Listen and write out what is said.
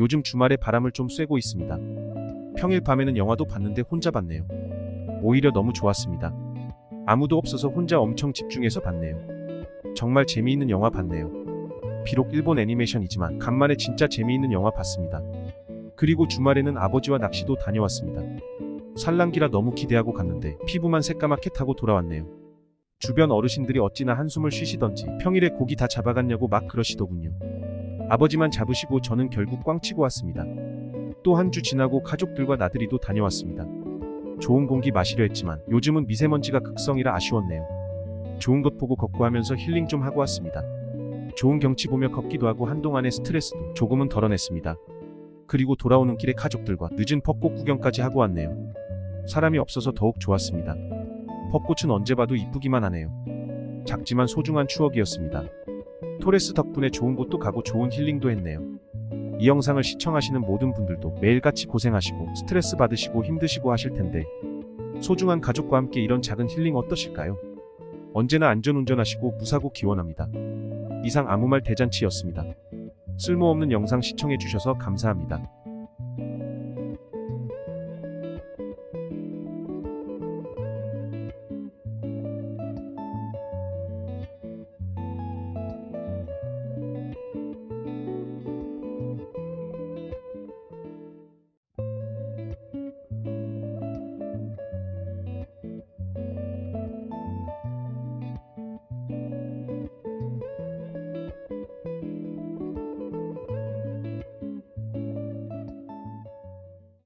요즘 주말에 바람을 좀 쐬고 있습니다. 평일 밤에는 영화도 봤는데 혼자 봤네요. 오히려 너무 좋았습니다. 아무도 없어서 혼자 엄청 집중해서 봤네요. 정말 재미있는 영화 봤네요. 비록 일본 애니메이션이지만 간만에 진짜 재미있는 영화 봤습니다. 그리고 주말에는 아버지와 낚시도 다녀왔습니다. 산란기라 너무 기대하고 갔는데 피부만 새까맣게 타고 돌아왔네요. 주변 어르신들이 어찌나 한숨을 쉬시던지 평일에 고기 다 잡아갔냐고 막 그러시더군요. 아버지만 잡으시고 저는 결국 꽝치고 왔습니다. 또 한 주 지나고 가족들과 나들이도 다녀왔습니다. 좋은 공기 마시려 했지만 요즘은 미세먼지가 극성이라 아쉬웠네요. 좋은 것 보고 걷고 하면서 힐링 좀 하고 왔습니다. 좋은 경치 보며 걷기도 하고 한동안의 스트레스도 조금은 덜어냈습니다. 그리고 돌아오는 길에 가족들과 늦은 벚꽃 구경까지 하고 왔네요. 사람이 없어서 더욱 좋았습니다. 벚꽃은 언제 봐도 이쁘기만 하네요. 작지만 소중한 추억이었습니다. 토레스 덕분에 좋은 곳도 가고 좋은 힐링도 했네요. 이 영상을 시청하시는 모든 분들도 매일같이 고생하시고 스트레스 받으시고 힘드시고 하실 텐데 소중한 가족과 함께 이런 작은 힐링 어떠실까요? 언제나 안전운전하시고 무사고 기원합니다. 이상 아무 말 대잔치였습니다. 쓸모없는 영상 시청해주셔서 감사합니다.